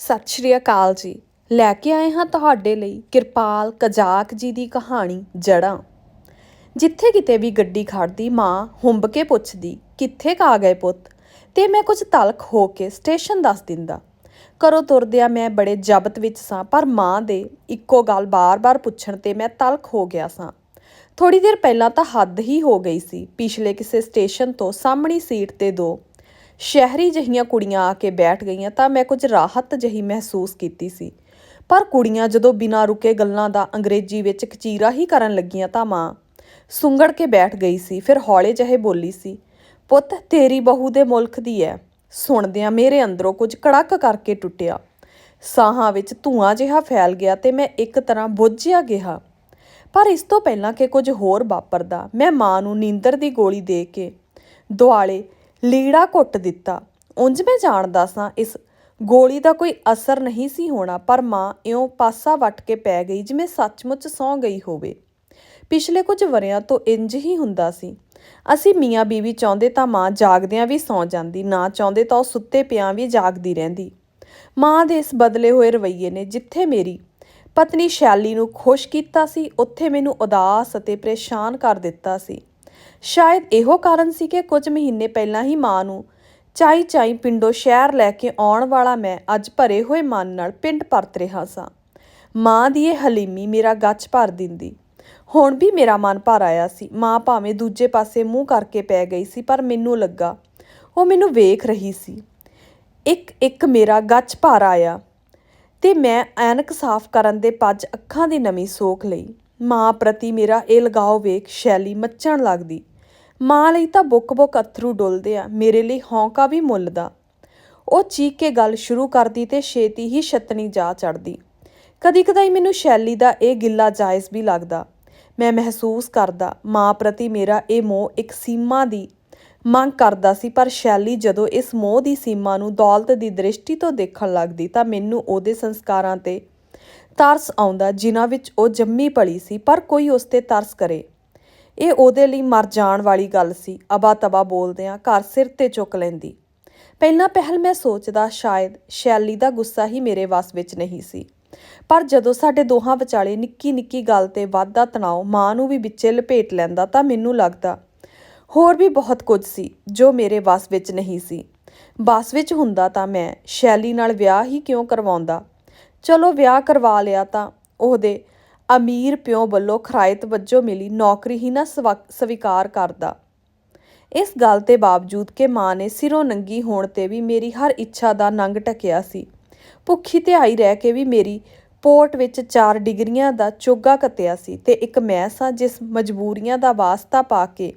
ਸਤਿ ਸ਼੍ਰੀ ਅਕਾਲ ਜੀ। ਲੈ ਕੇ ਆਏ ਹਾਂ ਤੁਹਾਡੇ ਲਈ ਕਿਰਪਾਲ ਕਜਾਕ ਜੀ ਦੀ ਕਹਾਣੀ ਜੜਾਂ ਜਿੱਥੇ ਕਿਤੇ ਵੀ ਗੱਡੀ ਖੜਦੀ ਮਾਂ ਹੁੰਬ ਕੇ ਪੁੱਛਦੀ, ਕਿੱਥੇ ਕਾ ਗਏ ਪੁੱਤ? ਤੇ ਮੈਂ ਕੁਝ ਤਲਖ ਹੋ ਕੇ ਸਟੇਸ਼ਨ ਦੱਸ ਦਿੰਦਾ। ਕਰੋ ਤੁਰਦਿਆਂ ਮੈਂ ਬੜੇ ਜਬਤ ਵਿੱਚ ਸਾਂ, ਪਰ ਮਾਂ ਦੇ ਇੱਕੋ ਗੱਲ ਬਾਰ-ਬਾਰ ਪੁੱਛਣ ਤੇ ਮੈਂ ਤਲਖ ਹੋ ਗਿਆ ਸਾਂ। ਥੋੜੀ ਦੇਰ ਪਹਿਲਾਂ ਤਾਂ ਹੱਦ ਹੀ ਹੋ ਗਈ ਸੀ, ਪਿਛਲੇ ਕਿਸੇ ਸਟੇਸ਼ਨ ਤੋਂ ਸਾਹਮਣੀ ਸੀਟ ਤੇ ਦੋ ਸ਼ਹਿਰੀ ਜਹੀਆਂ ਕੁੜੀਆਂ ਆ ਕੇ ਬੈਠ ਗਈਆਂ ਤਾਂ ਮੈਂ ਕੁਝ ਰਾਹਤ ਜਹੀ ਮਹਿਸੂਸ ਕੀਤੀ ਸੀ। ਪਰ ਕੁੜੀਆਂ ਜਦੋਂ ਬਿਨਾਂ ਰੁਕੇ ਗੱਲਾਂ ਦਾ ਅੰਗਰੇਜ਼ੀ ਵਿੱਚ ਕਚੀਰਾ ਹੀ ਕਰਨ ਲੱਗੀਆਂ ਤਾਂ ਮਾਂ ਸੁੰਗੜ ਕੇ ਬੈਠ ਗਈ ਸੀ, ਫਿਰ ਹੌਲੇ ਜਿਹੇ ਬੋਲੀ ਸੀ, ਪੁੱਤ, ਤੇਰੀ ਬਹੂ ਦੇ ਮੁਲਕ ਦੀ ਐ ਸੁਣਦਿਆਂ ਮੇਰੇ ਅੰਦਰੋਂ ਕੁਝ ਕੜਕ ਕਰਕੇ ਟੁੱਟਿਆ। ਸਾਹਾਂ ਵਿੱਚ ਧੂਆਂ ਜਿਹਾ ਫੈਲ ਗਿਆ ਤੇ ਮੈਂ ਇੱਕ ਤਰ੍ਹਾਂ ਬੁੱਝਿਆ ਗਿਆ। ਪਰ ਇਸ ਤੋਂ ਪਹਿਲਾਂ ਕਿ ਕੁਝ ਹੋਰ ਵਾਪਰਦਾ, ਮੈਂ ਮਾਂ ਨੂੰ ਨੀਂਦਰ ਦੀ ਗੋਲੀ ਦੇ ਕੇ ਦੁਆਲੇ ਲੀੜਾ ਘੁੱਟ ਦਿੱਤਾ। ਉਂਝ ਮੈਂ ਜਾਣਦਾ ਸਾਂ, ਇਸ ਗੋਲੀ ਦਾ ਕੋਈ ਅਸਰ ਨਹੀਂ ਸੀ ਹੋਣਾ, ਪਰ ਮਾਂ ਇਉਂ ਪਾਸਾ ਵੱਟ ਕੇ ਪੈ ਗਈ ਜਿਵੇਂ ਸੱਚਮੁੱਚ ਸੌਂ ਗਈ ਹੋਵੇ। ਪਿਛਲੇ ਕੁਝ ਵਰਿਆਂ ਤੋਂ ਇੰਜ ਹੀ ਹੁੰਦਾ ਸੀ। ਅਸੀਂ ਮੀਆਂ ਬੀਵੀ ਚਾਹੁੰਦੇ ਤਾਂ ਮਾਂ ਜਾਗਦਿਆਂ ਵੀ ਸੌਂ ਜਾਂਦੀ, ਨਾ ਚਾਹੁੰਦੇ ਤਾਂ ਉਹ ਸੁੱਤੇ ਪਿਆਂ ਵੀ ਜਾਗਦੀ ਰਹਿੰਦੀ। ਮਾਂ ਦੇ ਇਸ ਬਦਲੇ ਹੋਏ ਰਵੱਈਏ ਨੇ ਜਿੱਥੇ ਮੇਰੀ ਪਤਨੀ ਸ਼ੈਲੀ ਨੂੰ ਖੁਸ਼ ਕੀਤਾ ਸੀ, ਉੱਥੇ ਮੈਨੂੰ ਉਦਾਸ ਅਤੇ ਪਰੇਸ਼ਾਨ ਕਰ ਦਿੱਤਾ ਸੀ। ਸ਼ਾਇਦ ਇਹੋ ਕਾਰਨ ਸੀ ਕਿ ਕੁਝ ਮਹੀਨੇ ਪਹਿਲਾਂ ਹੀ ਮਾਂ ਨੂੰ ਚਾਈ ਚਾਈ ਪਿੰਡੋਂ ਸ਼ਹਿਰ ਲੈ ਕੇ ਆਉਣ ਵਾਲਾ ਮੈਂ ਅੱਜ ਭਰੇ ਹੋਏ ਮਨ ਨਾਲ ਪਿੰਡ ਪਰਤ ਰਿਹਾ ਸਾਂ। ਮਾਂ ਦੀ ਇਹ ਹਲੀਮੀ ਮੇਰਾ ਗੱਚ ਭਰ ਦਿੰਦੀ। ਹੁਣ ਵੀ ਮੇਰਾ ਮਨ ਭਰ ਆਇਆ ਸੀ। ਮਾਂ ਭਾਵੇਂ ਦੂਜੇ ਪਾਸੇ ਮੂੰਹ ਕਰਕੇ ਪੈ ਗਈ ਸੀ, ਪਰ ਮੈਨੂੰ ਲੱਗਾ, ਉਹ ਮੈਨੂੰ ਵੇਖ ਰਹੀ ਸੀ। ਇੱਕ ਇੱਕ ਮੇਰਾ ਗੱਚ ਭਰ ਆਇਆ ਤੇ ਮੈਂ ਐਨਕ ਸਾਫ਼ ਕਰਨ ਦੇ ਪੱਜ ਅੱਖਾਂ ਦੀ ਨਮੀ ਸੋਖ ਲਈ। ਮਾਂ ਪ੍ਰਤੀ ਮੇਰਾ ਇਹ ਲਗਾਓ ਵੇਖ ਸ਼ੈਲੀ ਮੱਚਣ ਲੱਗਦੀ। ਮਾਂ ਲਈ ਤਾਂ ਬੁੱਕ-ਬੁੱਕ ਅਥਰੂ ਡੁੱਲਦੇ ਆ, ਮੇਰੇ ਲਈ ਹੌਂਕਾ ਵੀ ਮੁੱਲ ਦਾ। ਉਹ ਚੀਕ ਕੇ ਗੱਲ ਸ਼ੁਰੂ ਕਰਦੀ ਤੇ ਛੇਤੀ ਹੀ ਛਤਣੀ ਜਾ ਚੜਦੀ ਕਦੀ ਕਦਾਈ ਮੈਨੂੰ ਸ਼ੈਲੀ ਦਾ ਇਹ ਗਿੱਲਾ ਜਾਇਜ਼ ਵੀ ਲੱਗਦਾ। ਮੈਂ ਮਹਿਸੂਸ ਕਰਦਾ, ਮਾਂ ਪ੍ਰਤੀ ਮੇਰਾ ਇਹ ਮੋਹ ਇੱਕ ਸੀਮਾ ਦੀ ਮੰਗ ਕਰਦਾ ਸੀ, ਪਰ ਸ਼ੈਲੀ ਜਦੋਂ ਇਸ ਮੋਹ ਦੀ ਸੀਮਾ ਨੂੰ ਦੌਲਤ ਦੀ ਦ੍ਰਿਸ਼ਟੀ ਤੋਂ ਦੇਖਣ ਲੱਗਦੀ ਤਾਂ ਮੈਨੂੰ ਉਹਦੇ ਸੰਸਕਾਰਾਂ ਤੇ ਤਰਸ ਆਉਂਦਾ, ਜਿਨ੍ਹਾਂ ਵਿੱਚ ਉਹ ਜੰਮੀ ਪਲੀ ਸੀ, ਪਰ ਕੋਈ ਉਸ ਤੇ ਤਰਸ ਕਰੇ। ਇਹ ਉਹਦੇ ਲਈ ਮਰ ਜਾਣ ਵਾਲੀ ਗੱਲ ਸੀ। ਅਬਾ ਤਬਾ ਬੋਲਦਿਆਂ ਘਰ ਸਿਰ ਤੇ ਚੁੱਕ ਲੈਂਦੀ। ਪਹਿਲਾਂ ਪਹਿਲ ਮੈਂ ਸੋਚਦਾ ਸ਼ਾਇਦ ਸ਼ੈਲੀ ਦਾ ਗੁੱਸਾ ਹੀ ਮੇਰੇ ਵੱਸ ਵਿੱਚ ਨਹੀਂ ਸੀ। ਪਰ ਜਦੋਂ ਸਾਡੇ ਦੋਹਾਂ ਵਿਚਾਲੇ ਨਿੱਕੀ ਨਿੱਕੀ ਗੱਲ ਤੇ ਵਾਧਾ ਤਣਾਅ ਮਾਂ ਨੂੰ ਵੀ ਵਿੱਚੇ ਲਪੇਟ ਲੈਂਦਾ ਤਾਂ ਮੈਨੂੰ ਲੱਗਦਾ ਹੋਰ ਵੀ ਬਹੁਤ ਕੁਝ ਸੀ ਜੋ ਮੇਰੇ ਵੱਸ ਵਿੱਚ ਨਹੀਂ ਸੀ। ਵੱਸ ਵਿੱਚ ਹੁੰਦਾ ਤਾਂ ਮੈਂ ਸ਼ੈਲੀ ਨਾਲ ਵਿਆਹ ਹੀ ਕਿਉਂ ਕਰਵਾਉਂਦਾ? ਚਲੋ ਵਿਆਹ ਕਰਵਾ ਲਿਆ ਤਾਂ ਉਹਦੇ ਅਮੀਰ ਪਿਓ ਵੱਲੋਂ ਖਰਾਇਤ ਵਜੋਂ ਮਿਲੀ ਨੌਕਰੀ ਹੀ ਨਾ ਸਵਾ- ਸਵੀਕਾਰ ਕਰਦਾ। ਇਸ ਗੱਲ ਤੇ ਬਾਵਜੂਦ ਕਿ ਮਾਂ ਨੇ ਸਿਰੋਂ ਨੰਗੀ ਹੋਣ ਤੇ ਵੀ ਮੇਰੀ ਹਰ ਇੱਛਾ ਦਾ ਨੰਗ ਟਕਿਆ ਸੀ, ਭੁੱਖੀ ਤੇ ਆਈ ਰਹਿ ਕੇ ਵੀ ਮੇਰੀ ਪੋਰਟ ਵਿੱਚ ਚਾਰ ਡਿਗਰੀਆਂ ਦਾ ਚੋਗਾ ਕੱਤਿਆ ਸੀ ਤੇ ਇੱਕ ਮੈਂ ਸਾਂ ਜਿਸ ਮਜਬੂਰੀਆਂ ਦਾ ਵਾਸਤਾ ਪਾ ਕੇ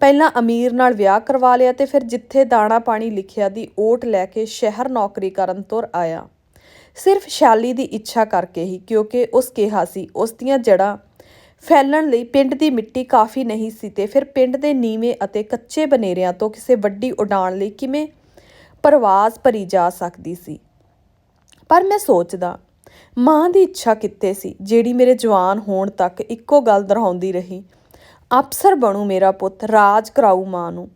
ਪਹਿਲਾਂ ਅਮੀਰ ਨਾਲ ਵਿਆਹ ਕਰਵਾ ਲਿਆ ਤੇ ਫਿਰ ਜਿੱਥੇ ਦਾਣਾ ਪਾਣੀ ਲਿਖਿਆ ਦੀ ਓਟ ਲੈ ਕੇ ਸ਼ਹਿਰ ਨੌਕਰੀ ਕਰਨ ਤੁਰ ਆਇਆ। ਸਿਰਫ ਸ਼ਾਲੀ ਦੀ ਇੱਛਾ ਕਰਕੇ ਹੀ, ਕਿਉਂਕਿ ਉਸ ਕਿਹਾ ਸੀ, ਉਸ ਦੀਆਂ ਜੜ੍ਹਾਂ ਫੈਲਣ ਲਈ ਪਿੰਡ ਦੀ ਮਿੱਟੀ ਕਾਫੀ ਨਹੀਂ ਸੀ ਤੇ ਫਿਰ ਪਿੰਡ ਦੇ ਨੀਵੇਂ ਅਤੇ ਕੱਚੇ ਬਨੇਰਿਆਂ ਤੋਂ ਕਿਸੇ ਵੱਡੀ ਉਡਾਣ ਲਈ ਕਿਵੇਂ ਪਰਵਾਜ਼ ਭਰੀ ਜਾ ਸਕਦੀ ਸੀ। ਪਰ ਮੈਂ ਸੋਚਦਾ, ਮਾਂ ਦੀ ਇੱਛਾ ਕਿੱਥੇ ਸੀ, ਜਿਹੜੀ ਮੇਰੇ ਜਵਾਨ ਹੋਣ ਤੱਕ ਇੱਕੋ ਗੱਲ ਦੁਹਰਾਉਂਦੀ ਰਹੀ, ਅਫਸਰ ਬਣੂ ਮੇਰਾ ਪੁੱਤ, ਰਾਜ ਕਰਾਊ ਮਾਂ ਨੂੰ।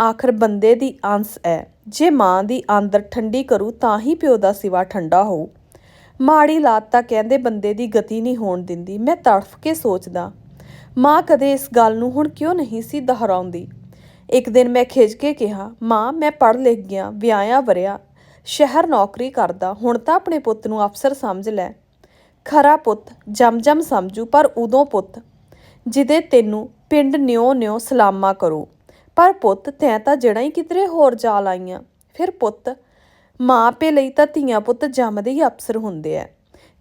ਆਖਰ ਬੰਦੇ ਦੀ ਅੰਸ ਹੈ ਜੇ ਮਾਂ ਦੀ ਆਂਦਰ ਠੰਡੀ ਕਰੂ ਤਾਂ ਹੀ ਪਿਓ ਦਾ ਸਿਵਾ ਠੰਡਾ ਹੋਊ। ਮਾੜੀ ਲਾਤ ਤਾਂ ਕਹਿੰਦੇ ਬੰਦੇ ਦੀ ਗਤੀ ਨਹੀਂ ਹੋਣ ਦਿੰਦੀ। ਮੈਂ ਤੜਫ ਕੇ ਸੋਚਦਾ, ਮਾਂ ਕਦੇ ਇਸ ਗੱਲ ਨੂੰ ਹੁਣ ਕਿਉਂ ਨਹੀਂ ਸੀ ਦੁਹਰਾਉਂਦੀ? ਇੱਕ ਦਿਨ ਮੈਂ ਖਿਜ ਕੇ ਕਿਹਾ, ਮਾਂ, ਮੈਂ ਪੜ੍ਹ ਲਿਖ ਗਿਆ, ਵਿਆਹਿਆ ਵਰਿਆ, ਸ਼ਹਿਰ ਨੌਕਰੀ ਕਰਦਾ, ਹੁਣ ਤਾਂ ਆਪਣੇ ਪੁੱਤ ਨੂੰ ਅਫਸਰ ਸਮਝ ਲੈ। ਖਰਾ ਪੁੱਤ, ਜਮ-ਜਮ ਸਮਝੂ, ਪਰ ਉਦੋਂ ਪੁੱਤ, ਜਿਹਦੇ ਤੈਨੂੰ ਪਿੰਡ ਨਿਉ-ਨਿਉ ਸਲਾਮਾ ਕਰੋ। ਪਰ ਪੁੱਤ, ਤੈਂ ਤਾਂ ਜੜਾਂ ਹੀ ਕਿਧਰੇ ਹੋਰ ਜਾ ਲਾਈਆਂ। ਫਿਰ ਪੁੱਤ ਮਾਂ ਪੇ ਲਈ ਤਾਂ ਧੀਆਂ ਪੁੱਤ ਜੰਮਦੇ ਹੀ ਅਫਸਰ ਹੁੰਦੇ ਐ।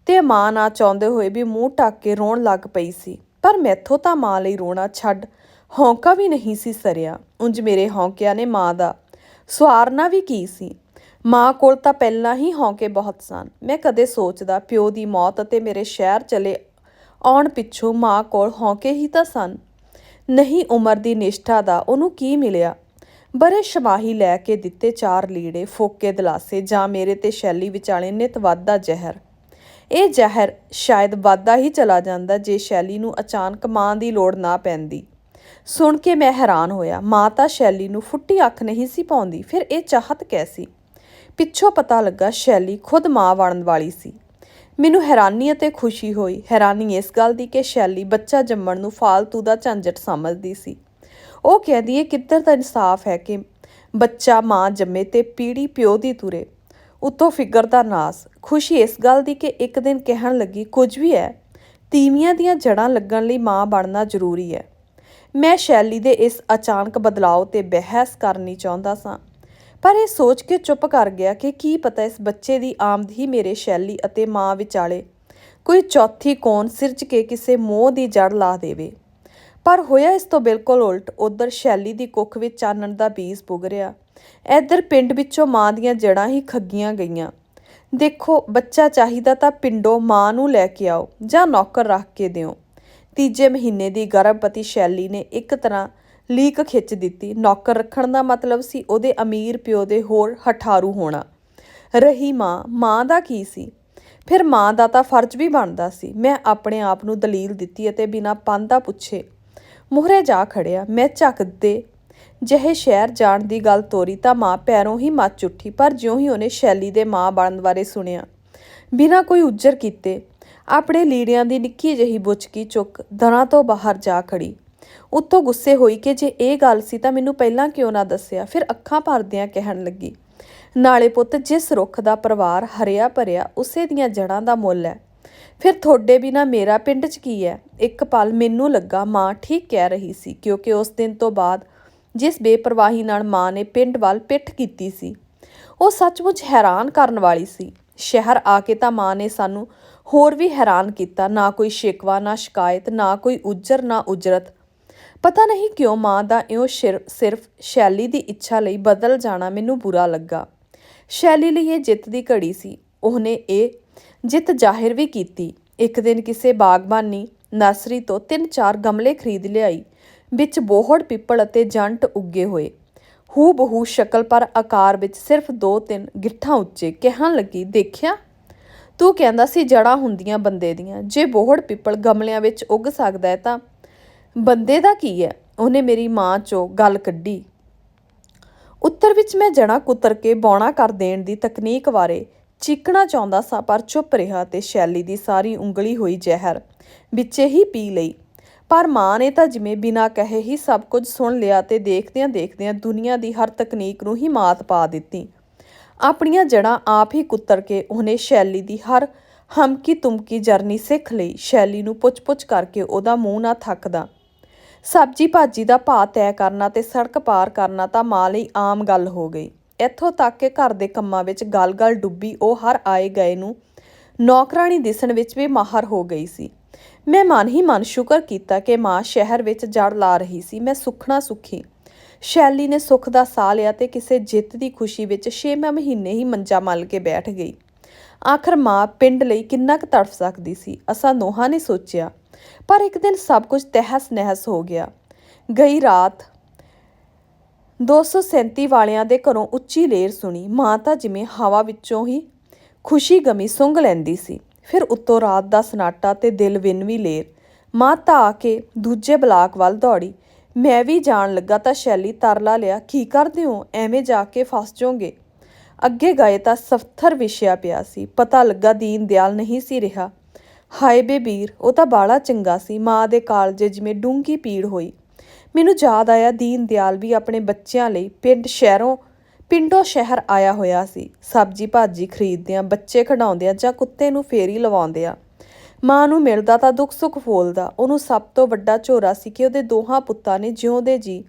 ਤੇ ਮਾਂ ਨਾ ਚਾਹੁੰਦੇ ਹੋਏ ਵੀ ਮੂੰਹ ਟੱਕ ਕੇ ਰੋਣ ਲੱਗ ਪਈ ਸੀ। ਪਰ ਮੈਥੋਂ ਤਾਂ ਮਾਂ ਲਈ ਰੋਣਾ ਛੱਡ ਹੌਂਕਾ ਵੀ ਨਹੀਂ ਸੀ ਸਰਿਆ। ਉਂਝ ਮੇਰੇ ਹੌਂਕਿਆਂ ਨੇ ਮਾਂ ਦਾ ਸਵਾਰਨਾ ਵੀ ਕੀ ਸੀ? ਮਾਂ ਕੋਲ ਤਾਂ ਪਹਿਲਾਂ ਹੀ ਹੌਂਕੇ ਬਹੁਤ ਸਨ। ਮੈਂ ਕਦੇ ਸੋਚਦਾ ਪਿਓ ਦੀ ਮੌਤ ਅਤੇ ਮੇਰੇ ਸ਼ਹਿਰ ਚਲੇ ਆਉਣ ਪਿੱਛੋਂ ਮਾਂ ਕੋਲ ਹੌਂਕੇ ਹੀ ਤਾਂ ਸਨ। ਨਹੀਂ ਉਮਰ ਦੀ ਨਿਸ਼ਠਾ ਦਾ ਉਹਨੂੰ ਕੀ ਮਿਲਿਆ? ਬਰੇ ਸ਼ਮਾਹੀ ਲੈ ਕੇ ਦਿੱਤੇ ਚਾਰ ਲੀੜੇ, ਫੋਕੇ ਦਲਾਸੇ ਜਾਂ ਮੇਰੇ ਤੇ ਸ਼ੈਲੀ ਵਿਚਾਲੇ ਨਿਤ ਵਾਧਾ ਜ਼ਹਿਰ। ਇਹ ਜ਼ਹਿਰ ਸ਼ਾਇਦ ਵਾਧਾ ਹੀ ਚਲਾ ਜਾਂਦਾ ਜੇ ਸ਼ੈਲੀ ਨੂੰ ਅਚਾਨਕ ਮਾਂ ਦੀ ਲੋੜ ਨਾ ਪੈਂਦੀ। ਸੁਣ ਕੇ ਮੈਂ ਹੈਰਾਨ ਹੋਇਆ, ਮਾਂ ਤਾਂ ਸ਼ੈਲੀ ਨੂੰ ਫੁੱਟੀ ਅੱਖ ਨਹੀਂ ਸੀ ਪਾਉਂਦੀ, ਫਿਰ ਇਹ ਚਾਹਤ ਕੈਸੀ? ਪਿੱਛੋਂ ਪਤਾ ਲੱਗਾ ਸ਼ੈਲੀ ਖੁਦ ਮਾਂ ਬਣਨ ਵਾਲੀ ਸੀ। ਮੈਨੂੰ ਹੈਰਾਨੀ ਅਤੇ ਖੁਸ਼ੀ ਹੋਈ। ਹੈਰਾਨੀ ਇਸ ਗੱਲ ਦੀ ਕਿ ਸ਼ੈਲੀ ਬੱਚਾ ਜੰਮਣ ਨੂੰ ਫਾਲਤੂ ਦਾ ਝੰਜਟ ਸਮਝਦੀ ਸੀ। ਉਹ ਕਹਿੰਦੀ ਹੈ ਕਿੱਧਰ ਦਾ ਇਨਸਾਫ ਹੈ ਕਿ ਬੱਚਾ ਮਾਂ ਜੰਮੇ ਤੇ ਪੀੜੀ ਪਿਓ ਦੀ ਤੁਰੇ। ਉਤੋਂ ਫਿਕਰ ਦਾ ਨਾਸ। ਖੁਸ਼ੀ ਇਸ ਗੱਲ ਦੀ ਕਿ ਇੱਕ ਦਿਨ ਕਹਿਣ ਲੱਗੀ, ਕੁਝ ਵੀ ਹੈ, ਤੀਵੀਆਂ ਦੀਆਂ ਜੜਾਂ ਲੱਗਣ ਲਈ ਮਾਂ ਬਣਨਾ ਜ਼ਰੂਰੀ ਹੈ। ਮੈਂ ਸ਼ੈਲੀ ਦੇ ਇਸ ਅਚਾਨਕ ਬਦਲਾਅ ਤੇ ਬਹਿਸ ਕਰਨੀ ਚਾਹੁੰਦਾ ਸਾਂ। ਪਰ ਇਹ ਸੋਚ ਕੇ ਚੁੱਪ ਕਰ ਗਿਆ ਕਿ ਕੀ ਪਤਾ ਇਸ ਬੱਚੇ ਦੀ ਆਮਦ ਹੀ ਮੇਰੇ ਸ਼ੈਲੀ ਅਤੇ ਮਾਂ ਵਿਚਾਲੇ ਕੋਈ ਚੌਥੀ ਕੋਣ ਸਿਰਜ ਕੇ ਕਿਸੇ ਮੋਹ ਦੀ ਜੜ ਲਾ ਦੇਵੇ। ਪਰ ਹੋਇਆ ਇਸ ਤੋਂ ਬਿਲਕੁਲ ਉਲਟ, ਉਧਰ ਸ਼ੈਲੀ ਦੀ ਕੁੱਖ ਵਿੱਚ ਚਾਨਣ ਦਾ ਬੀਜ ਪੁੱਗ ਰਿਹਾ। ਇੱਧਰ ਪਿੰਡ ਵਿੱਚੋਂ ਮਾਂ ਦੀਆਂ ਜੜਾਂ ਹੀ ਖੱਗੀਆਂ ਗਈਆਂ। ਦੇਖੋ, ਬੱਚਾ ਚਾਹੀਦਾ ਤਾਂ ਪਿੰਡੋਂ ਮਾਂ ਨੂੰ ਲੈ ਕੇ ਆਓ ਜਾਂ ਨੌਕਰ ਰੱਖ ਕੇ ਦਿਓ। ਤੀਜੇ ਮਹੀਨੇ ਦੀ ਗਰਭਵਤੀ ਸ਼ੈਲੀ ਨੇ ਇੱਕ ਤਰ੍ਹਾਂ ਲੀਕ ਖਿੱਚ ਦਿੱਤੀ। ਨੌਕਰ ਰੱਖਣ ਦਾ ਮਤਲਬ ਸੀ ਉਹਦੇ ਅਮੀਰ ਪਿਓ ਦੇ ਹੋਰ ਹਠਾਰੂ ਹੋਣਾ। ਰਹੀ ਮਾਂ ਮਾਂ ਦਾ ਕੀ ਸੀ? ਫਿਰ ਮਾਂ ਦਾ ਤਾਂ ਫਰਜ਼ ਵੀ ਬਣਦਾ ਸੀ। ਮੈਂ ਆਪਣੇ ਆਪ ਨੂੰ ਦਲੀਲ ਦਿੱਤੀ ਅਤੇ ਬਿਨਾਂ ਪਾਂਦਾ ਪੁੱਛੇ, ਮੂਹਰੇ ਜਾ ਖੜਿਆ, ਮੈਂ ਝੱਕਦੇ ਜਿਹੇ ਸ਼ਹਿਰ ਜਾਣ ਦੀ ਗੱਲ ਤੋਰੀ ਤਾਂ ਮਾਂ ਪੈਰੋਂ ਹੀ ਮੱਚ ਉੱਠੀ, ਪਰ ਜਿਉਂ ਹੀ ਉਹਨੇ ਸ਼ੈਲੀ ਦੇ ਮਾਂ ਬਣਨ ਬਾਰੇ ਸੁਣਿਆ, ਬਿਨਾਂ ਕੋਈ ਉੱਜਰ ਕੀਤੇ, ਆਪਣੇ ਲੀੜਿਆਂ ਦੀ ਨਿੱਕੀ ਜਿਹੀ ਬੁਚਕੀ ਚੁੱਕ ਦਰਾਂ ਤੋਂ ਬਾਹਰ ਜਾ ਖੜੀ। ਉੱਤੋਂ ਗੁੱਸੇ ਹੋਈ ਕਿ ਜੇ ਇਹ ਗੱਲ ਸੀ ਤਾਂ ਮੈਨੂੰ ਪਹਿਲਾਂ ਕਿਉਂ ਨਾ ਦੱਸਿਆ? ਫਿਰ ਅੱਖਾਂ ਭਰਦਿਆਂ ਕਹਿਣ ਲੱਗੀ, ਨਾਲੇ ਪੁੱਤ, ਜਿਸ ਰੁੱਖ ਦਾ ਪਰਿਵਾਰ ਹਰਿਆ ਭਰਿਆ ਉਸੇ ਦੀਆਂ ਜੜਾਂ ਦਾ ਮੁੱਲ ਹੈ। ਫਿਰ ਤੁਹਾਡੇ ਬਿਨਾ ਮੇਰਾ ਪਿੰਡ 'ਚ ਕੀ ਹੈ? ਇੱਕ ਪਲ ਮੈਨੂੰ ਲੱਗਾ ਮਾਂ ਠੀਕ ਕਹਿ ਰਹੀ ਸੀ, ਕਿਉਂਕਿ ਉਸ ਦਿਨ ਤੋਂ ਬਾਅਦ ਜਿਸ ਬੇਪਰਵਾਹੀ ਨਾਲ ਮਾਂ ਨੇ ਪਿੰਡ ਵੱਲ ਪਿੱਠ ਕੀਤੀ ਸੀ, ਉਹ ਸੱਚਮੁੱਚ ਹੈਰਾਨ ਕਰਨ ਵਾਲੀ ਸੀ। ਸ਼ਹਿਰ ਆ ਕੇ ਤਾਂ ਮਾਂ ਨੇ ਸਾਨੂੰ ਹੋਰ ਵੀ ਹੈਰਾਨ ਕੀਤਾ, ਨਾ ਕੋਈ ਸ਼ਿਕਵਾ, ਨਾ ਸ਼ਿਕਾਇਤ, ਨਾ ਕੋਈ ਉਜਰ, ਨਾ ਉਜਰਤ। ਪਤਾ ਨਹੀਂ ਕਿਉਂ ਮਾਂ ਦਾ ਇਉਂ ਸ਼ਿਰ- ਸਿਰਫ ਸ਼ੈਲੀ ਦੀ ਇੱਛਾ ਲਈ ਬਦਲ ਜਾਣਾ ਮੈਨੂੰ ਬੁਰਾ ਲੱਗਾ। ਸ਼ੈਲੀ ਲਈ ਇਹ ਜਿੱਤ ਦੀ ਘੜੀ ਸੀ। ਉਹਨੇ ਇਹ ਜਿੱਤ ਜ਼ਾਹਿਰ ਵੀ ਕੀਤੀ। ਇੱਕ ਦਿਨ ਕਿਸੇ ਬਾਗਬਾਨੀ ਨਰਸਰੀ ਤੋਂ ਤਿੰਨ ਚਾਰ ਗਮਲੇ ਖਰੀਦ ਲਿਆਈ। ਵਿੱਚ ਬੋਹੜ, ਪਿੱਪਲ ਅਤੇ ਜੰਟ ਉੱਗੇ ਹੋਏ। ਹੂ ਬਹੂ ਸ਼ਕਲ ਪਰ ਆਕਾਰ ਵਿੱਚ ਸਿਰਫ ਦੋ ਤਿੰਨ ਗਿੱਠਾਂ ਉੱਚੇ। ਕਹਿਣ ਲੱਗੀ, ਦੇਖਿਆ? ਤੂੰ ਕਹਿੰਦਾ ਸੀ ਜੜਾਂ ਹੁੰਦੀਆਂ ਬੰਦੇ ਦੀਆਂ। ਜੇ ਬੋਹੜ, ਪਿੱਪਲ ਗਮਲਿਆਂ ਵਿੱਚ ਉੱਗ ਸਕਦਾ ਹੈ ਤਾਂ ਬੰਦੇ ਦਾ ਕੀ ਹੈ? ਉਹਨੇ ਮੇਰੀ ਮਾਂ ਚੋਂ ਗੱਲ ਕੱਢੀ। ਉੱਤਰ ਵਿੱਚ ਮੈਂ ਜਣਾ ਕੁਤਰ ਕੇ ਬੌਣਾ ਕਰ ਦੇਣ ਦੀ ਤਕਨੀਕ ਬਾਰੇ ਚੀਕਣਾ ਚਾਹੁੰਦਾ ਸਾਂ, ਪਰ ਚੁੱਪ ਰਿਹਾ ਤੇ ਸ਼ੈਲੀ ਦੀ ਸਾਰੀ ਉਂਗਲੀ ਹੋਈ ਜ਼ਹਿਰ। ਵਿੱਚੇ ਹੀ ਪੀ ਲਈ। ਪਰ ਮਾਂ ਨੇ ਤਾਂ ਜਿਵੇਂ ਬਿਨਾਂ ਕਹੇ ਹੀ ਸਭ ਕੁਝ ਸੁਣ ਲਿਆ ਤੇ ਦੇਖਦਿਆਂ ਦੇਖਦਿਆਂ ਦੁਨੀਆ ਦੀ ਹਰ ਤਕਨੀਕ ਨੂੰ ਹੀ ਮਾਤ ਪਾ ਦਿੱਤੀ। ਆਪਣੀਆਂ ਜੜਾਂ ਆਪ ਹੀ ਕੁੱਤਰ ਕੇ ਉਹਨੇ ਸ਼ੈਲੀ ਦੀ ਹਰ ਹਮਕੀ ਤੁਮਕੀ ਜਰਨੀ ਸਿੱਖ ਲਈ। ਸ਼ੈਲੀ ਨੂੰ ਪੁੱਛ-ਪੁੱਛ ਕਰਕੇ ਉਹਦਾ ਮੂੰਹ ਨਾ ਥੱਕਦਾ। ਸਬਜੀ ਭਾਜੀ ਦਾ ਭਾਅ ਤੈਅ ਕਰਨਾ ਤੇ ਸੜਕ ਪਾਰ ਕਰਨਾ ਤਾਂ ਮਾਂ ਲਈ ਆਮ ਗੱਲ ਹੋ ਗਈ। ਇੱਥੋਂ ਤੱਕ ਕਿ ਘਰ ਦੇ ਕੰਮਾਂ ਵਿੱਚ ਗਲ-ਗਲ ਡੁੱਬੀ, ਉਹ ਹਰ ਆਏ ਗਏ ਨੂੰ ਨੌਕਰਾਣੀ ਦਿਸਣ ਵਿੱਚ ਵੀ ਮਾਹਰ ਹੋ ਗਈ ਸੀ। ਮੈਂ ਮਨ ਹੀ ਮਨ ਸ਼ੁਕਰ ਕੀਤਾ ਕਿ ਮਾਂ ਸ਼ਹਿਰ ਵਿੱਚ ਜੜ ਲਾ ਰਹੀ ਸੀ। ਮੈਂ ਸੁਖਣਾ ਸੁਖੀ। ਸ਼ੈਲੀ ਨੇ ਸੁੱਖ ਦਾ ਸਾਹ ਲਿਆ ਤੇ ਕਿਸੇ ਜਿੱਤ ਦੀ ਖੁਸ਼ੀ ਵਿੱਚ 6 ਮਹੀਨੇ ਹੀ ਮੰਜਾ ਮਲ ਕੇ ਬੈਠ ਗਈ। ਆਖਰ ਮਾਂ ਪਿੰਡ ਲਈ ਕਿੰਨਾ ਕੁ ਤੜਫ ਸਕਦੀ ਸੀ? ਅਸਾਂ ਦੋਹਾਂ ਨੇ ਸੋਚਿਆ ਪਰ ਇੱਕ ਦਿਨ ਸਭ ਕੁਝ ਤਹਿਸ ਨਹਿਸ ਹੋ ਗਿਆ। ਗਈ ਰਾਤ 237 ਵਾਲਿਆਂ ਦੇ ਘਰੋਂ ਉੱਚੀ ਲੇਰ ਸੁਣੀ। ਮਾਂ ਤਾਂ ਜਿਵੇਂ ਹਵਾ ਵਿੱਚੋਂ ਹੀ ਖੁਸ਼ੀ ਗਮੀ ਸੁੰਘ ਲੈਂਦੀ ਸੀ। ਫਿਰ ਉੱਤੋਂ ਰਾਤ ਦਾ ਸਨਾਟਾ ਤੇ ਦਿਲ ਵਿਨਵੀਂ ਲੇਰ। ਮਾਂ ਤਾਂ ਆ ਕੇ ਦੂਜੇ ਬਲਾਕ ਵੱਲ ਦੌੜੀ। ਮੈਂ ਵੀ ਜਾਣ ਲੱਗਾ ਤਾਂ ਸ਼ੈਲੀ ਤਰਲਾ ਲਿਆ। ਕੀ ਕਰਦੇ ਹੋ? ਐਵੇਂ ਜਾ ਕੇ ਫਸ ਜਾਓਗੇ? ਅੱਗੇ ਗਏ ਤਾਂ ਸਫਥਰ ਵਿਛਿਆ ਪਿਆ ਸੀ। ਪਤਾ ਲੱਗਾ ਦੀਨ ਦਿਆਲ ਨਹੀਂ ਸੀ ਰਿਹਾ। ਹਾਏ ਬੇਬੀਰ ਉਹ ਤਾਂ ਬਾਲਾ ਚੰਗਾ ਸੀ, ਮਾਂ ਦੇ ਕਾਲਜੇ ਜਿਵੇਂ ਡੂੰਗੀ ਪੀੜ ਹੋਈ। ਮੈਨੂੰ ਯਾਦ ਆਇਆ ਦੀਨ ਦਿਆਲ ਵੀ ਆਪਣੇ ਬੱਚਿਆਂ ਲਈ ਪਿੰਡ ਸ਼ਹਿਰੋਂ, ਪਿੰਡੋਂ ਸ਼ਹਿਰ ਆਇਆ ਹੋਇਆ ਸੀ। ਸਬਜੀ ਭਾਜੀ ਖਰੀਦਦਿਆਂ, ਬੱਚੇ ਖਿਡਾਉਂਦਿਆਂ ਜਾਂ ਕੁੱਤੇ ਨੂੰ ਫੇਰੀ ਲਵਾਉਂਦਿਆਂ। ਮਾਂ ਨੂੰ ਮਿਲਦਾ ਤਾਂ ਦੁੱਖ ਸੁੱਖ ਫੋਲਦਾ, ਉਹਨੂੰ ਸਭ ਤੋਂ ਵੱਡਾ ਝੋਰਾ ਸੀ ਕਿ ਉਹਦੇ ਦੋਹਾਂ ਪੁੱਤਾਂ ਨੇ ਜਿਉਂਦੇ ਜੀ।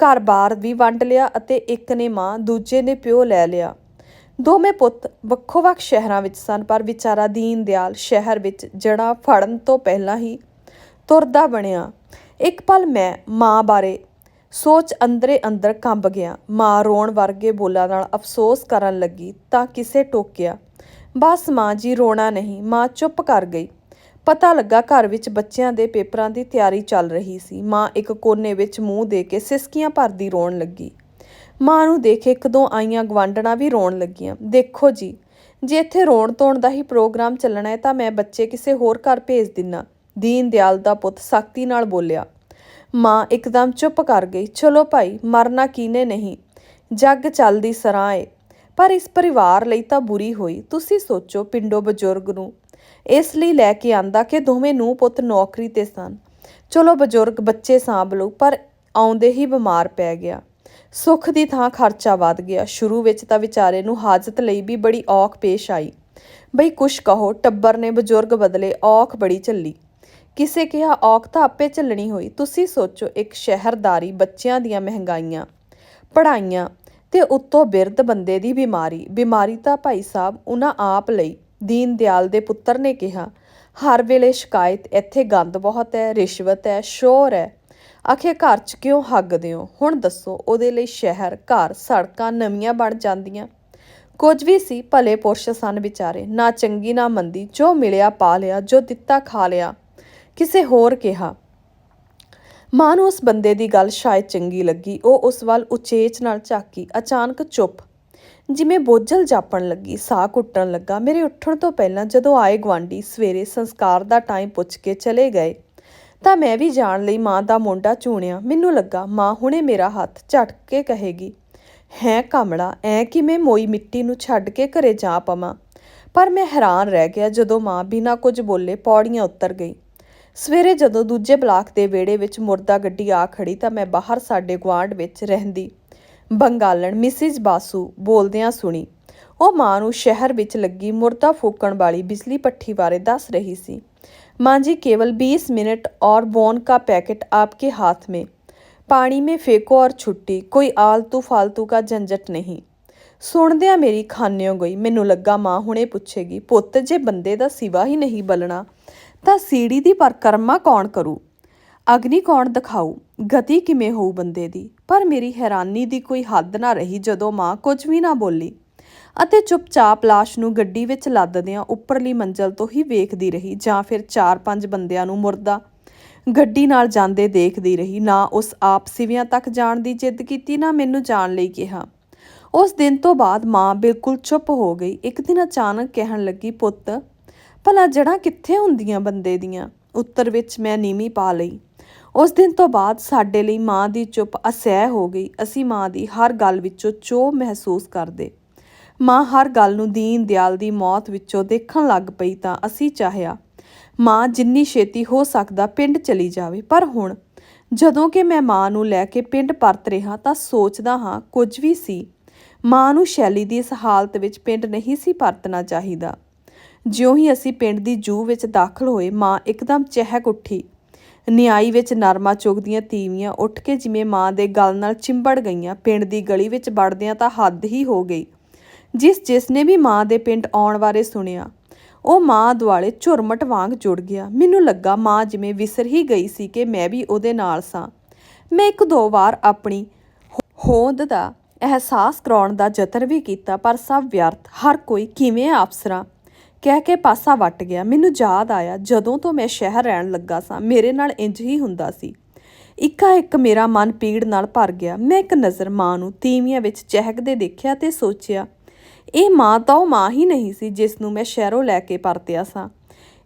ਘਰ-ਬਾਰ ਵੀ ਵੰਡ ਲਿਆ ਅਤੇ ਇੱਕ ਨੇ ਮਾਂ, ਦੂਜੇ ਨੇ ਪਿਓ ਲੈ ਲਿਆ। ਦੋਵੇਂ ਪੁੱਤ ਵੱਖੋ-ਵੱਖ ਸ਼ਹਿਰਾਂ ਵਿੱਚ ਸਨ, ਪਰ ਵਿਚਾਰਾ ਦੀਨ ਦਿਆਲ ਸ਼ਹਿਰ ਵਿੱਚ ਜੜਾ ਫੜਨ ਤੋਂ ਪਹਿਲਾਂ ਹੀ ਤੁਰਦਾ ਬਣਿਆ। ਇੱਕ ਪਲ ਮੈਂ ਮਾਂ ਬਾਰੇ ਸੋਚ ਅੰਦਰੇ ਅੰਦਰ ਕੰਬ ਗਿਆ। ਮਾਂ ਰੋਣ ਵਰਗੇ ਬੋਲਾਂ ਨਾਲ ਅਫਸੋਸ ਕਰਨ ਲੱਗੀ ਤਾਂ ਕਿਸੇ ਟੋਕਿਆ। ਬਸ ਮਾਂ ਜੀ, ਰੋਣਾ ਨਹੀਂ, ਮਾਂ ਚੁੱਪ ਕਰ ਗਈ। ਪਤਾ ਲੱਗਾ ਘਰ ਵਿੱਚ ਬੱਚਿਆਂ ਦੇ ਪੇਪਰਾਂ ਦੀ ਤਿਆਰੀ ਚੱਲ ਰਹੀ ਸੀ। ਮਾਂ ਇੱਕ ਕੋਨੇ ਵਿੱਚ ਮੂੰਹ ਦੇ ਕੇ ਸਿਸਕੀਆਂ ਭਰਦੀ ਰੋਣ ਲੱਗੀ। ਮਾਂ ਨੂੰ ਦੇਖ ਇੱਕ ਦੋ ਆਈਆਂ ਗਵਾਂਢਣਾ ਵੀ ਰੋਣ ਲੱਗੀਆਂ। ਦੇਖੋ ਜੀ, ਜੇ ਇੱਥੇ ਰੋਣ ਧੋਣ ਦਾ ਹੀ ਪ੍ਰੋਗਰਾਮ ਚੱਲਣਾ ਹੈ ਤਾਂ ਮੈਂ ਬੱਚੇ ਕਿਸੇ ਹੋਰ ਘਰ ਭੇਜ ਦਿੰਨਾ, ਦੀਨ ਦਿਆਲ ਦਾ ਪੁੱਤ ਸਖਤੀ ਨਾਲ ਬੋਲਿਆ। ਮਾਂ ਇੱਕਦਮ ਚੁੱਪ ਕਰ ਗਈ। ਚਲੋ ਭਾਈ, ਮਰਨਾ ਕੀਨੇ ਨਹੀਂ? ਜੱਗ ਚੱਲਦੀ ਸਰਾਂ ਏ। ਪਰ ਇਸ ਪਰਿਵਾਰ ਲਈ ਤਾਂ ਬੁਰੀ ਹੋਈ। ਤੁਸੀਂ ਸੋਚੋ ਪਿੰਡੋ ਬਜ਼ੁਰਗ ਨੂੰ। ਇਸ ਲਈ ਲੈ ਕੇ ਆਂਦਾ ਕਿ ਦੋਵੇਂ ਨੂੰ ਪੁੱਤ ਨੌਕਰੀ ਤੇ ਸਨ। ਚਲੋ ਬਜ਼ੁਰਗ ਬੱਚੇ ਸਾਂਭ ਲਓ ਪਰ ਆਉਂਦੇ ਹੀ ਬਿਮਾਰ ਪੈ ਗਿਆ। ਸੁੱਖ ਦੀ ਥਾਂ ਖਰਚਾ ਵੱਧ ਗਿਆ। ਸ਼ੁਰੂ ਵਿੱਚ ਤਾਂ ਵਿਚਾਰੇ ਨੂੰ ਹਾਜ਼ਤ ਲਈ ਵੀ ਬੜੀ ਔਖ ਪੇਸ਼ ਆਈ। ਬਈ ਕੁਛ ਕਹੋ, ਟੱਬਰ ਨੇ ਬਜ਼ੁਰਗ ਬਦਲੇ ਔਖ ਬੜੀ ਝੱਲੀ। ਕਿਸੇ ਕਿਹਾ ਔਖ ਤਾਂ ਆਪੇ ਝੱਲਣੀ ਹੋਈ। ਤੁਸੀਂ ਸੋਚੋ, ਇੱਕ ਸ਼ਹਿਰਦਾਰੀ ਬੱਚਿਆਂ ਦੀਆਂ ਮਹਿੰਗਾਈਆਂ, ਪੜ੍ਹਾਈਆਂ ਤੇ ਉੱਤੋਂ ਬਿਰਧ ਬੰਦੇ ਦੀ ਬਿਮਾਰੀ। ਬਿਮਾਰੀ ਤਾਂ ਭਾਈ ਸਾਹਿਬ ਉਹਨਾਂ ਆਪ ਲਈ, ਦੀਨ ਦਿਆਲ ਦੇ ਪੁੱਤਰ ਨੇ ਕਿਹਾ। ਹਰ ਵੇਲੇ ਸ਼ਿਕਾਇਤ, ਇੱਥੇ ਗੰਦ ਬਹੁਤ ਹੈ, ਰਿਸ਼ਵਤ ਹੈ, ਸ਼ੋਰ ਹੈ। ਆਖੇ ਘਰ 'ਚ ਕਿਉਂ ਹੱਗਦੇ ਹੋ? ਹੁਣ ਦੱਸੋ, ਉਹਦੇ ਲਈ ਸ਼ਹਿਰ, ਘਰ, ਸੜਕਾਂ ਨਵੀਆਂ ਬਣ ਜਾਂਦੀਆਂ। ਕੁਝ ਵੀ ਸੀ, ਭਲੇ ਪੁਰਸ਼ ਸਨ ਵਿਚਾਰੇ। ਨਾ ਚੰਗੀ, ਨਾ ਮੰਦੀ। ਜੋ ਮਿਲਿਆ ਪਾ ਲਿਆ, ਜੋ ਦਿੱਤਾ ਖਾ ਲਿਆ। ਕਿਸੇ ਹੋਰ ਕਿਹਾ। ਮਾਂ ਨੂੰ ਉਸ ਬੰਦੇ ਦੀ ਗੱਲ ਸ਼ਾਇਦ ਚੰਗੀ ਲੱਗੀ। ਉਹ ਉਸ ਵੱਲ ਉਚੇਚ ਨਾਲ ਝਾਕੀ। ਅਚਾਨਕ ਚੁੱਪ। ਜਿਵੇਂ ਬੋਝਲ ਜਾਪਣ ਲੱਗੀ, ਸਾਹ ਘੁੱਟਣ ਲੱਗਾ। ਮੇਰੇ ਉੱਠਣ ਤੋਂ ਪਹਿਲਾਂ ਜਦੋਂ ਆਏ ਗਵਾਂਢੀ ਸਵੇਰੇ ਸੰਸਕਾਰ ਦਾ ਟਾਈਮ ਪੁੱਛ ਕੇ ਚਲੇ ਗਏ। ਤਾਂ ਮੈਂ ਵੀ ਜਾਣ ਲਈ ਮਾਂ ਦਾ ਮੋਢਾ ਚੂਣਿਆ। ਮੈਨੂੰ ਲੱਗਾ, ਮਾਂ, ਹੁਣੇ ਮੇਰਾ ਹੱਥ ਝਟਕ ਕੇ ਕਹੇਗੀ, ਹੈ ਕਮਲਾ, ਐ ਕਿਵੇਂ ਮੋਈ ਮਿੱਟੀ ਨੂੰ ਛੱਡ ਕੇ ਘਰੇ ਜਾ ਪਵਾਂ ਪਰ ਮੈਂ ਹੈਰਾਨ ਰਹਿ ਗਿਆ ਜਦੋਂ ਮਾਂ ਬਿਨਾਂ ਕੁਝ ਬੋਲੇ ਪੌੜੀਆਂ ਉੱਤਰ ਗਈ। ਸਵੇਰੇ ਜਦੋਂ ਦੂਜੇ ਬਲਾਕ ਦੇ ਵਿਹੜੇ ਵਿੱਚ ਮੁਰਦਾ ਗੱਡੀ ਆ ਖੜੀ ਤਾਂ ਮੈਂ ਬਾਹਰ ਸਾਡੇ ਗੁਆਂਢ ਵਿੱਚ ਰਹਿੰਦੀ। ਬੰਗਾਲਣ ਮਿਸਿਸ ਬਾਸੂ ਬੋਲਦਿਆਂ ਸੁਣੀ। ਉਹ ਮਾਂ ਨੂੰ ਸ਼ਹਿਰ ਵਿੱਚ ਲੱਗੀ ਮੁਰਦਾ ਫੂਕਣ ਵਾਲੀ ਬਿਜਲੀ ਪੱਠੀ ਬਾਰੇ ਦੱਸ ਰਹੀ ਸੀ। माँ जी केवल 20 मिनट और बोन का पैकेट आपके हाथ में पानी में फेंको और छुट्टी कोई आलतू फालतू का झंझट नहीं ਸੁਣਦਿਆਂ ਮੇਰੀ ਖਾਨਿਓ ਗਈ ਮੈਨੂੰ ਲੱਗਾ ਮਾਂ ਹੁਣੇ ਪੁੱਛੇਗੀ ਪੁੱਤ ਜੇ ਬੰਦੇ ਦਾ ਸਿਵਾ ਹੀ ਨਹੀਂ ਬਲਣਾ ਤਾਂ ਸੀੜੀ ਦੀ ਪਰਕਰਮਾ ਕੌਣ ਕਰੂ ਅਗਨੀ ਕੌਣ ਦਿਖਾਊ ਗਤੀ ਕਿਵੇਂ ਹੋਊ ਬੰਦੇ ਦੀ ਪਰ ਮੇਰੀ ਹੈਰਾਨੀ ਦੀ ਕੋਈ ਹੱਦ ਨਾ ਰਹੀ ਜਦੋਂ ਮਾਂ ਕੁਝ ਵੀ ਨਾ ਬੋਲੀ ਅਤੇ ਚੁੱਪਚਾਪ ਲਾਸ਼ ਨੂੰ ਗੱਡੀ ਵਿੱਚ ਲੱਦਦਿਆਂ ਉੱਪਰਲੀ ਮੰਜ਼ਲ ਤੋਂ ਹੀ ਵੇਖਦੀ ਰਹੀ ਜਾਂ ਫਿਰ ਚਾਰ ਪੰਜ ਬੰਦਿਆਂ ਨੂੰ ਮੁਰਦਾ। ਗੱਡੀ ਨਾਲ ਜਾਂਦੇ ਦੇਖਦੀ ਰਹੀ, ਨਾ ਉਸ ਆਪ ਸਿਵਿਆਂ ਤੱਕ ਜਾਣ ਦੀ ਜਿੱਦ ਕੀਤੀ, ਨਾ ਮੈਨੂੰ ਜਾਣ ਲਈ ਕਿਹਾ। ਉਸ ਦਿਨ ਤੋਂ ਬਾਅਦ ਮਾਂ ਬਿਲਕੁਲ ਚੁੱਪ ਹੋ ਗਈ। ਇੱਕ ਦਿਨ ਅਚਾਨਕ ਕਹਿਣ ਲੱਗੀ, ਪੁੱਤ, ਭਲਾ ਜੜਾਂ ਕਿੱਥੇ ਹੁੰਦੀਆਂ ਬੰਦੇ ਦੀਆਂ? ਉੱਤਰ ਵਿੱਚ ਮੈਂ ਨੀਵੀਂ ਪਾ ਲਈ। ਉਸ ਦਿਨ ਤੋਂ ਬਾਅਦ ਸਾਡੇ ਲਈ ਮਾਂ ਦੀ ਚੁੱਪ ਅਸਹਿ ਹੋ ਗਈ। ਅਸੀਂ ਮਾਂ ਦੀ ਹਰ ਗੱਲ ਵਿੱਚੋਂ ਚੋ ਮਹਿਸੂਸ ਕਰਦੇ। ਮਾਂ ਹਰ ਗੱਲ ਨੂੰ ਦੀਨ ਦਿਆਲ ਦੀ ਮੌਤ ਵਿੱਚੋਂ ਦੇਖਣ ਲੱਗ ਪਈ ਤਾਂ ਅਸੀਂ ਚਾਹਿਆ, ਮਾਂ ਜਿੰਨੀ ਛੇਤੀ ਹੋ ਸਕਦਾ ਪਿੰਡ ਚਲੀ ਜਾਵੇ, ਪਰ ਹੁਣ ਜਦੋਂ ਕਿ ਮੈਂ ਮਾਂ ਨੂੰ ਲੈ ਕੇ ਪਿੰਡ ਪਰਤ ਰਿਹਾ ਤਾਂ ਸੋਚਦਾ ਹਾਂ ਕੁਝ ਵੀ ਸੀ। ਮਾਂ ਨੂੰ ਸ਼ੈਲੀ ਦੀ ਇਸ ਹਾਲਤ ਵਿੱਚ ਪਿੰਡ ਨਹੀਂ ਸੀ ਪਰਤਣਾ ਚਾਹੀਦਾ। ਜਿਉਂ ਹੀ ਅਸੀਂ ਪਿੰਡ ਦੀ ਜੂ ਵਿੱਚ ਦਾਖਲ ਹੋਏ, ਮਾਂ ਇੱਕਦਮ ਚਹਿਕ ਉੱਠੀ। ਨਿਆਈ ਵਿੱਚ ਨਰਮਾ ਚੁਗਦੀਆਂ ਤੀਵੀਆਂ ਉੱਠ ਕੇ ਜਿਵੇਂ ਮਾਂ ਦੇ ਗਲ ਨਾਲ ਚਿੰਬੜ ਗਈਆਂ, ਪਿੰਡ ਦੀ ਗਲੀ ਵਿੱਚ ਵੜਦਿਆਂ ਤਾਂ ਹੱਦ ਹੀ ਹੋ ਗਈ। ਜਿਸ ਜਿਸ ਨੇ ਵੀ ਮਾਂ ਦੇ ਪਿੰਡ ਆਉਣ ਬਾਰੇ ਸੁਣਿਆ, ਉਹ ਮਾਂ ਦੁਆਲੇ ਝੁਰਮਟ ਵਾਂਗ ਜੁੜ ਗਿਆ। ਮੈਨੂੰ ਲੱਗਾ ਮਾਂ ਜਿਵੇਂ ਵਿਸਰ ਹੀ ਗਈ ਸੀ ਕਿ ਮੈਂ ਵੀ ਉਹਦੇ ਨਾਲ ਸਾਂ। ਮੈਂ ਇੱਕ ਦੋ ਵਾਰ ਆਪਣੀ ਹੋਂਦ ਦਾ ਅਹਿਸਾਸ ਕਰਾਉਣ ਦਾ ਯਤਨ ਵੀ ਕੀਤਾ, ਪਰ ਸਭ ਵਿਅਰਥ। ਹਰ ਕੋਈ ਕਿਵੇਂ ਅਫਸਰਾਂ ਕਹਿ ਕੇ ਪਾਸਾ ਵੱਟ ਗਿਆ। ਮੈਨੂੰ ਯਾਦ ਆਇਆ, ਜਦੋਂ ਤੋਂ ਮੈਂ ਸ਼ਹਿਰ ਰਹਿਣ ਲੱਗਾ ਸਾਂ, ਮੇਰੇ ਨਾਲ ਇੰਜ ਹੀ ਹੁੰਦਾ ਸੀ। ਇੱਕਾ ਇੱਕ ਮੇਰਾ ਮਨ ਪੀੜ ਨਾਲ ਭਰ ਗਿਆ। ਮੈਂ ਇੱਕ ਨਜ਼ਰ ਮਾਂ ਨੂੰ ਤੀਵੀਆਂ ਵਿੱਚ ਚਹਿਕਦੇ ਦੇਖਿਆ ਤੇ ਸੋਚਿਆ ਇਹ ਮਾਂ ਤਾਂ ਉਹ ਮਾਂ ਹੀ ਨਹੀਂ ਸੀ ਜਿਸ ਨੂੰ ਮੈਂ ਸ਼ਹਿਰੋਂ ਲੈ ਕੇ ਪਰਤਿਆ ਸਾਂ।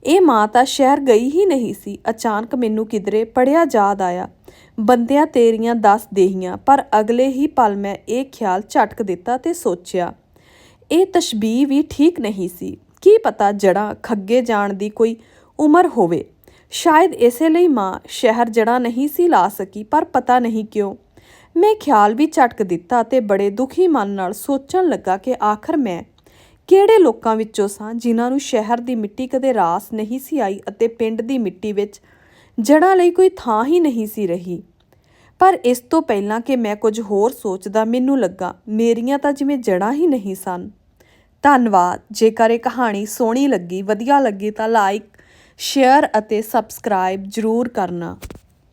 ਇਹ ਮਾਂ ਤਾਂ ਸ਼ਹਿਰ ਗਈ ਹੀ ਨਹੀਂ ਸੀ। ਅਚਾਨਕ ਮੈਨੂੰ ਕਿਧਰੇ ਪੜਿਆ ਯਾਦ ਆਇਆ। ਬੰਦਿਆਂ ਤੇਰੀਆਂ ਦੱਸ ਦੇਹੀਆਂ, ਪਰ ਅਗਲੇ ਹੀ ਪਲ ਮੈਂ ਇਹ ਖਿਆਲ ਝਟਕ ਦਿੱਤਾ ਤੇ ਸੋਚਿਆ, ਇਹ ਤਸ਼ਬੀਹ ਵੀ ਠੀਕ ਨਹੀਂ ਸੀ। ਕੀ ਪਤਾ ਜੜਾਂ ਖੱਗੇ ਜਾਣ ਦੀ ਕੋਈ ਉਮਰ ਹੋਵੇ। ਸ਼ਾਇਦ ਇਸੇ ਲਈ ਮਾਂ ਸ਼ਹਿਰ ਜੜਾਂ ਨਹੀਂ ਸੀ ਲਾ ਸਕੀ, ਪਰ ਪਤਾ ਨਹੀਂ ਕਿਉਂ ਮੈਂ ਖਿਆਲ ਵੀ ਝਟਕ ਦਿੱਤਾ ਤੇ ਬੜੇ ਦੁਖੀ ਮਨ ਨਾਲ ਸੋਚਣ ਲੱਗਾ ਕਿ ਆਖਰ ਮੈਂ ਕਿਹੜੇ ਲੋਕਾਂ ਵਿੱਚੋਂ ਸਾਂ ਜਿਨ੍ਹਾਂ ਨੂੰ ਸ਼ਹਿਰ ਦੀ ਮਿੱਟੀ ਕਦੇ ਰਾਸ ਨਹੀਂ ਸੀ ਆਈ ਅਤੇ ਪਿੰਡ ਦੀ ਮਿੱਟੀ ਵਿੱਚ ਜੜਾਂ ਲਈ ਕੋਈ ਥਾਂ ਹੀ ਨਹੀਂ ਸੀ ਰਹੀ। ਪਰ ਇਸ ਤੋਂ ਪਹਿਲਾਂ ਕਿ ਮੈਂ ਕੁਝ ਹੋਰ ਸੋਚਦਾ, ਮੈਨੂੰ ਲੱਗਾ, ਮੇਰੀਆਂ ਤਾਂ ਜਿਵੇਂ ਜੜਾਂ ਹੀ ਨਹੀਂ ਸਨ। ਧੰਨਵਾਦ। ਜੇਕਰ ਇਹ ਕਹਾਣੀ ਸੋਹਣੀ ਲੱਗੀ, ਵਧੀਆ ਲੱਗੀ ਤਾਂ ਲਾਈਕ ਸ਼ੇਅਰ ਅਤੇ ਸਬਸਕ੍ਰਾਈਬ ਜ਼ਰੂਰ ਕਰਨਾ।